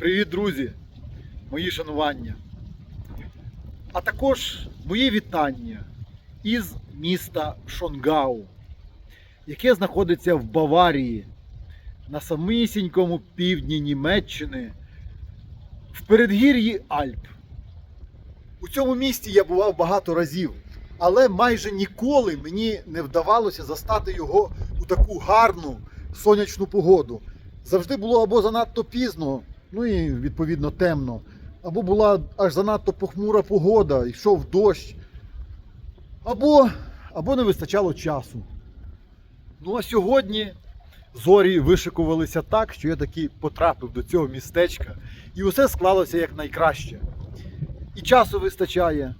Привіт, друзі! Мої шанування. А також мої вітання із міста Шонгау, яке знаходиться в Баварії, на самісінькому півдні Німеччини, в передгір'ї Альп. У цьому місті я бував багато разів, але майже ніколи мені не вдавалося застати його у таку гарну сонячну погоду. Завжди було або занадто пізно, ну і відповідно темно, або була аж занадто похмура погода, йшов дощ, або, або не вистачало часу. Ну а сьогодні зорі вишикувалися так, що я таки потрапив до цього містечка, і усе склалося як найкраще. І часу вистачає.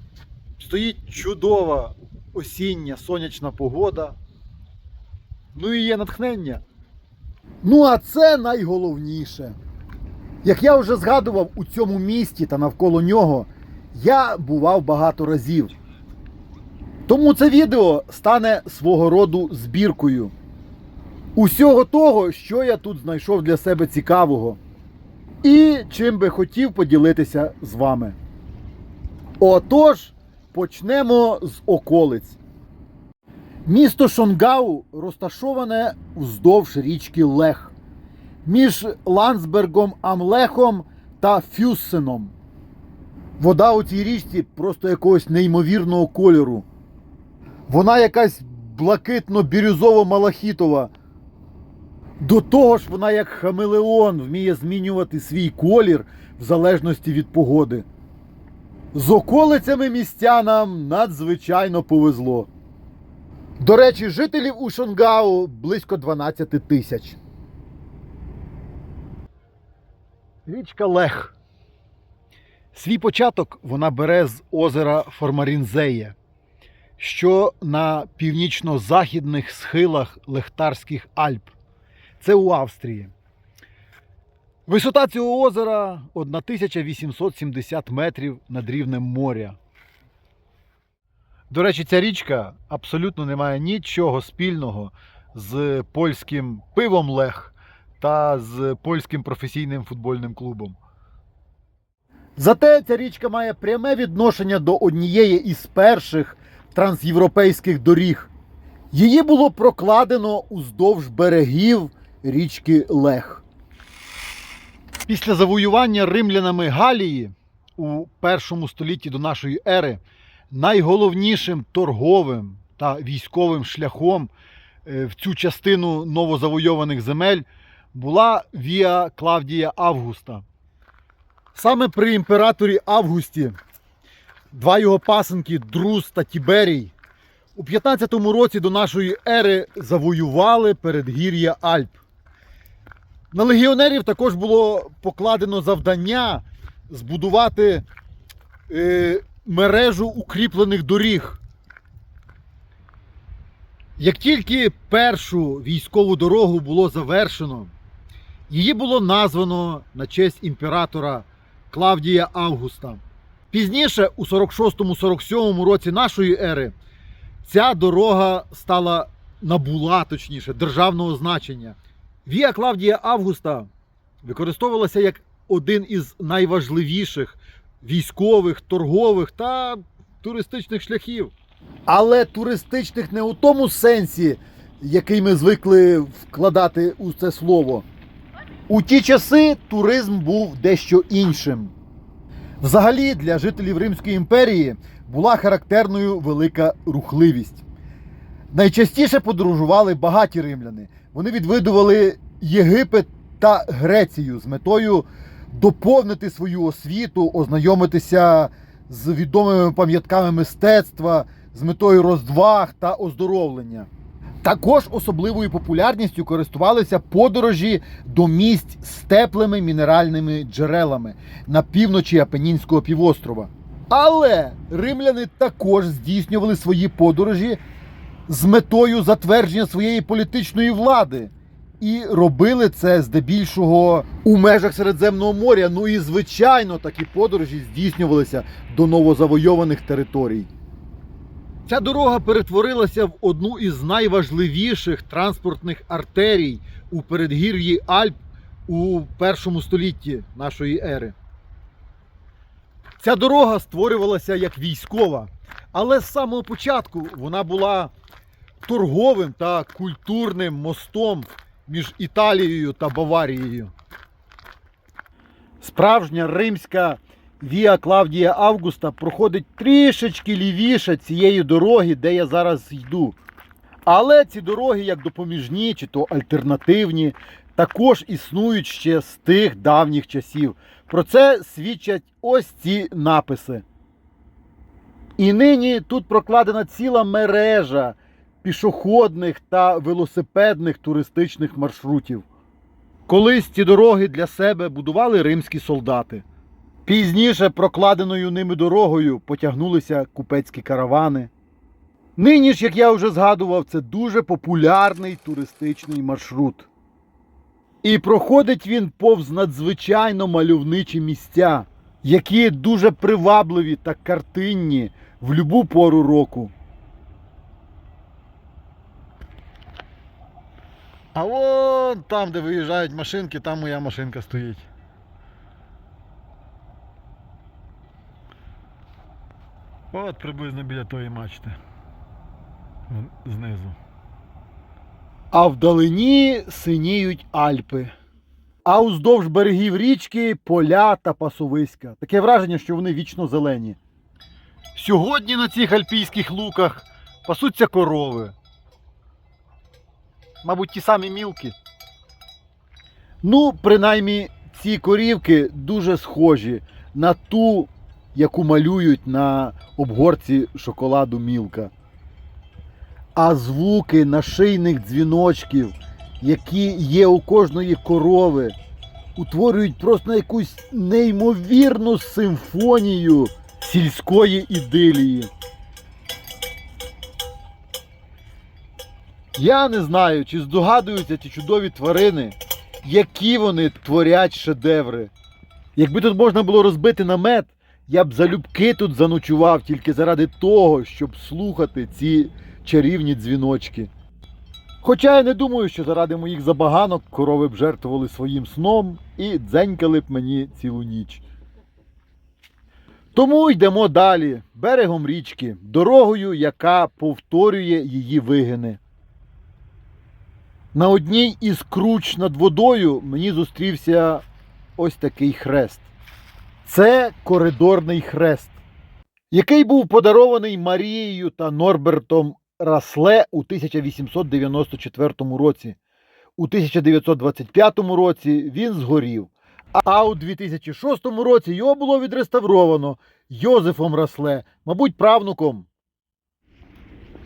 Стоїть чудова осіння сонячна погода. Ну і є натхнення. Ну, а це найголовніше. Як я вже згадував, у цьому місті та навколо нього я бував багато разів. Тому це відео стане свого роду збіркою усього того, що я тут знайшов для себе цікавого, і чим би хотів поділитися з вами. Отож, почнемо з околиць. Місто Шонгау розташоване вздовж річки Лех між Ландсбергом Амлехом та Фюссеном. Вода у цій річці просто якогось неймовірного кольору. Вона якась блакитно-бірюзово-малахітова. До того ж, вона як хамелеон вміє змінювати свій колір в залежності від погоди. З околицями містянам надзвичайно повезло. До речі, жителів у Шонгау близько 12 тисяч. Річка Лех. Свій початок вона бере з озера Формарінзеє, що на північно-західних схилах Лехтарських Альп. Це у Австрії. Висота цього озера 1870 метрів над рівнем моря. До речі, ця річка абсолютно не має нічого спільного з польським пивом Лех та з польським професійним футбольним клубом. Зате ця річка має пряме відношення до однієї із перших трансєвропейських доріг. Її було прокладено уздовж берегів річки Лех. Після завоювання римлянами Галії у першому столітті до нашої ери найголовнішим торговим та військовим шляхом е, в цю частину новозавойованих земель була Віа Клавдія Августа. Саме при імператорі Августі два його пасенки Друз та Тіберій у 15 році до нашої ери завоювали передгір'я Альп. На легіонерів також було покладено завдання збудувати е, мережу укріплених доріг. Як тільки першу військову дорогу було завершено, її було названо на честь імператора Клавдія Августа. Пізніше, у 46-47 році нашої ери, ця дорога стала набула, точніше, державного значення. Віа Клавдія Августа використовувалася як один із найважливіших військових, торгових та туристичних шляхів. Але туристичних не у тому сенсі, який ми звикли вкладати у це слово. У ті часи туризм був дещо іншим. Взагалі, для жителів Римської імперії була характерною велика рухливість. Найчастіше подорожували багаті римляни. Вони відвідували Єгипет та Грецію з метою доповнити свою освіту, ознайомитися з відомими пам'ятками мистецтва, з метою розваг та оздоровлення. Також особливою популярністю користувалися подорожі до місць з теплими мінеральними джерелами на півночі Апенінського півострова. Але римляни також здійснювали свої подорожі з метою затвердження своєї політичної влади. І робили це здебільшого у межах Середземного моря. Ну і звичайно, такі подорожі здійснювалися до новозавойованих територій. Ця дорога перетворилася в одну із найважливіших транспортних артерій у передгір'ї Альп у першому столітті нашої ери. Ця дорога створювалася як військова, але з самого початку вона була торговим та культурним мостом між Італією та Баварією. Справжня римська Віа Клавдія Августа проходить трішечки лівіше цієї дороги, де я зараз йду. Але ці дороги, як допоміжні чи то альтернативні, також існують ще з тих давніх часів. Про це свідчать ось ці написи. І нині тут прокладена ціла мережа пішохідних та велосипедних туристичних маршрутів. Колись ці дороги для себе будували римські солдати. Пізніше прокладеною ними дорогою потягнулися купецькі каравани. Нині ж, як я вже згадував, це дуже популярний туристичний маршрут. І проходить він повз надзвичайно мальовничі місця, які дуже привабливі та картинні в любу пору року. А вон там, де виїжджають машинки, там моя машинка стоїть. От приблизно біля тої мачти. Знизу. А вдалині синіють Альпи. А уздовж берегів річки поля та пасовиська. Таке враження, що вони вічно зелені. Сьогодні на цих альпійських луках пасуться корови. Мабуть, ті самі мілки. Ну, принаймні, ці корівки дуже схожі на ту, яку малюють на обгорці шоколаду мілка. А звуки нашийних дзвіночків, які є у кожної корови, утворюють просто якусь неймовірну симфонію сільської ідилії. Я не знаю, чи здогадуються ті чудові тварини, які вони творять шедеври. Якби тут можна було розбити намет, я б залюбки тут заночував тільки заради того, щоб слухати ці чарівні дзвіночки. Хоча я не думаю, що заради моїх забаганок корови б жертвували своїм сном і дзенькали б мені цілу ніч. Тому йдемо далі, берегом річки, дорогою, яка повторює її вигини. На одній із круч над водою мені зустрівся ось такий хрест. Це коридорний хрест, який був подарований Марією та Норбертом Расле у 1894 році. У 1925 році він згорів, а у 2006 році його було відреставровано Йозефом Расле, мабуть, правнуком.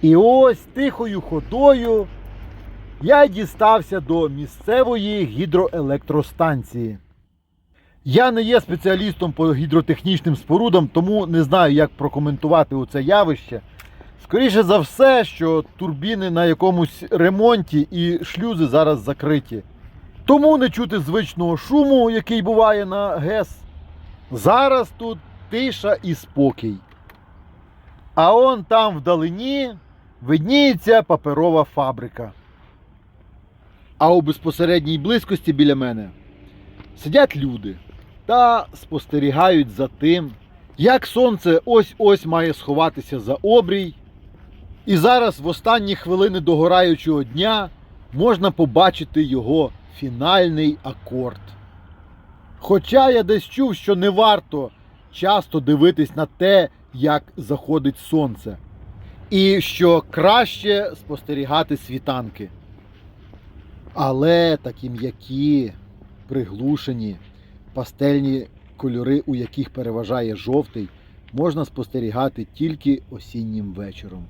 І ось тихою ходою я дістався до місцевої гідроелектростанції. Я не є спеціалістом по гідротехнічним спорудам, тому не знаю, як прокоментувати оце явище. Скоріше за все, що турбіни на якомусь ремонті і шлюзи зараз закриті. Тому не чути звичного шуму, який буває на ГЕС. Зараз тут тиша і спокій. А он там вдалині видніється паперова фабрика. А у безпосередній близькості біля мене сидять люди та спостерігають за тим, як сонце ось-ось має сховатися за обрій. І зараз, в останні хвилини догораючого дня, можна побачити його фінальний акорд. Хоча я десь чув, що не варто часто дивитись на те, як заходить сонце, і що краще спостерігати світанки. Але такі м'які, приглушені, пастельні кольори, у яких переважає жовтий, можна спостерігати тільки осіннім вечором.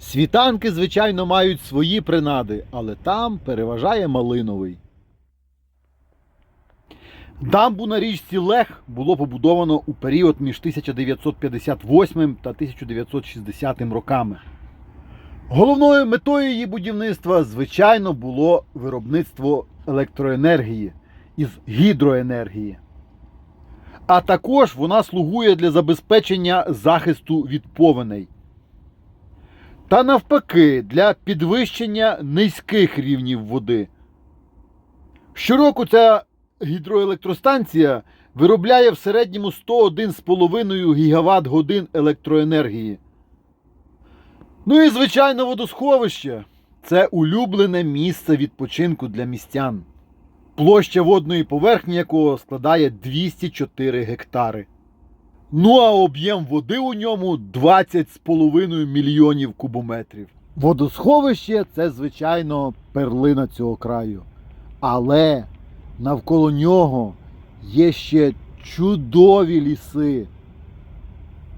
Світанки, звичайно, мають свої принади, але там переважає малиновий. Дамбу на річці Лех було побудовано у період між 1958 та 1960 роками. Головною метою її будівництва, звичайно, було виробництво електроенергії із гідроенергії. А також вона слугує для забезпечення захисту від повеней. Та навпаки, для підвищення низьких рівнів води. Щороку ця гідроелектростанція виробляє в середньому 101,5 гігават годин електроенергії. Ну і звичайно, водосховище це улюблене місце відпочинку для містян, площа водної поверхні якого складає 204 гектари. Ну а об'єм води у ньому 20,5 мільйонів кубометрів. Водосховище це, звичайно, перлина цього краю. Але навколо нього є ще чудові ліси,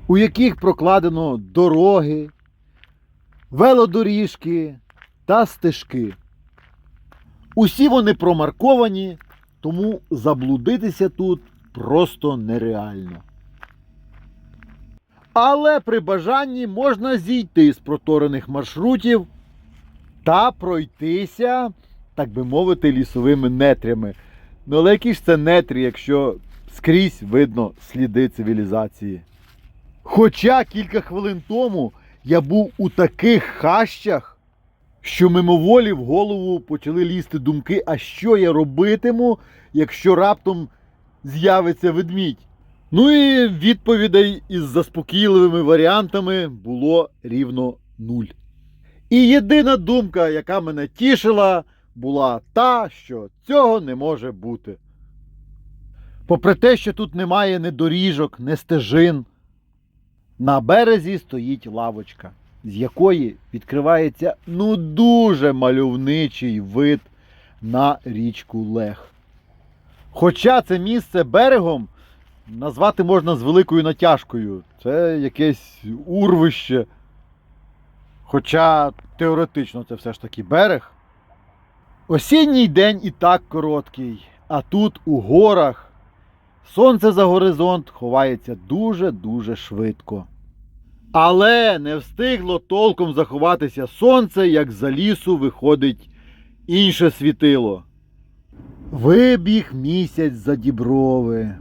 у яких прокладено дороги, велодоріжки та стежки. Усі вони промарковані, тому заблудитися тут просто нереально. Але при бажанні можна зійти з проторених маршрутів та пройтися, так би мовити, лісовими нетрями. Ну але які ж це нетрі, якщо скрізь видно сліди цивілізації? Хоча кілька хвилин тому я був у таких хащах, що мимоволі в голову почали лізти думки, а що я робитиму, якщо раптом з'явиться ведмідь. Ну і відповідей із заспокійливими варіантами було рівно нуль. І єдина думка, яка мене тішила, була та, що цього не може бути. Попри те, що тут немає ні доріжок, ні стежин, на березі стоїть лавочка, з якої відкривається ну дуже мальовничий вид на річку Лех. Хоча це місце берегом назвати можна з великою натяжкою. Це якесь урвище. Хоча теоретично це все ж таки берег. Осінній день і так короткий, а тут у горах сонце за горизонт ховається дуже-дуже швидко. Але не встигло толком заховатися сонце, як за лісу виходить інше світило. Вибіг місяць за діброви,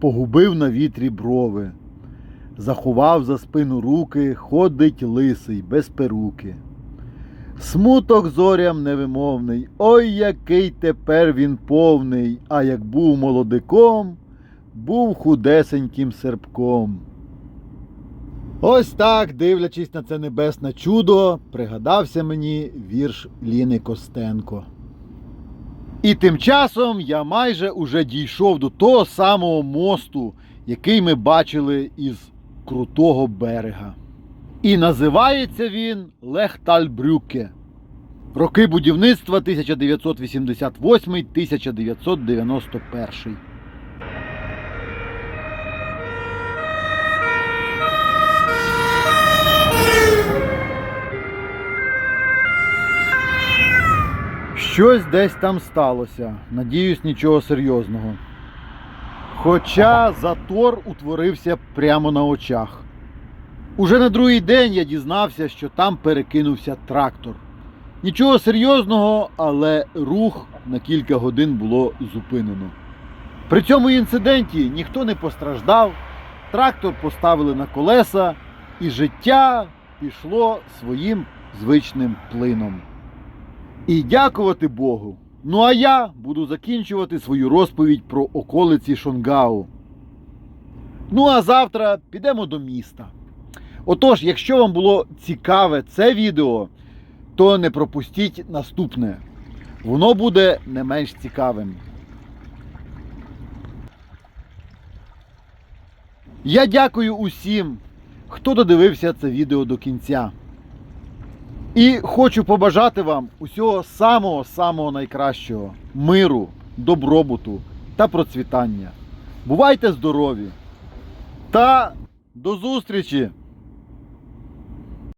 погубив на вітрі брови, заховав за спину руки, ходить лисий без перуки. Смуток зорям невимовний, ой, який тепер він повний, а як був молодиком, був худесеньким серпком. Ось так, дивлячись на це небесне чудо, пригадався мені вірш Ліни Костенко. І тим часом я майже уже дійшов до того самого мосту, який ми бачили із крутого берега. І називається він Лехтальбрюке. Роки будівництва 1988-1991. Щось десь там сталося. Надіюсь, нічого серйозного. Хоча затор утворився прямо на очах. Уже на другий день я дізнався, що там перекинувся трактор. Нічого серйозного, але рух на кілька годин було зупинено. При цьому інциденті ніхто не постраждав, трактор поставили на колеса, і життя пішло своїм звичним плином. І дякувати Богу. Ну а я буду закінчувати свою розповідь про околиці Шонгау. Ну а завтра підемо до міста. Отож, якщо вам було цікаве це відео, то не пропустіть наступне. Воно буде не менш цікавим. Я дякую усім, хто додивився це відео до кінця. І хочу побажати вам усього самого-самого найкращого миру, добробуту та процвітання. Бувайте здорові! Та до зустрічі!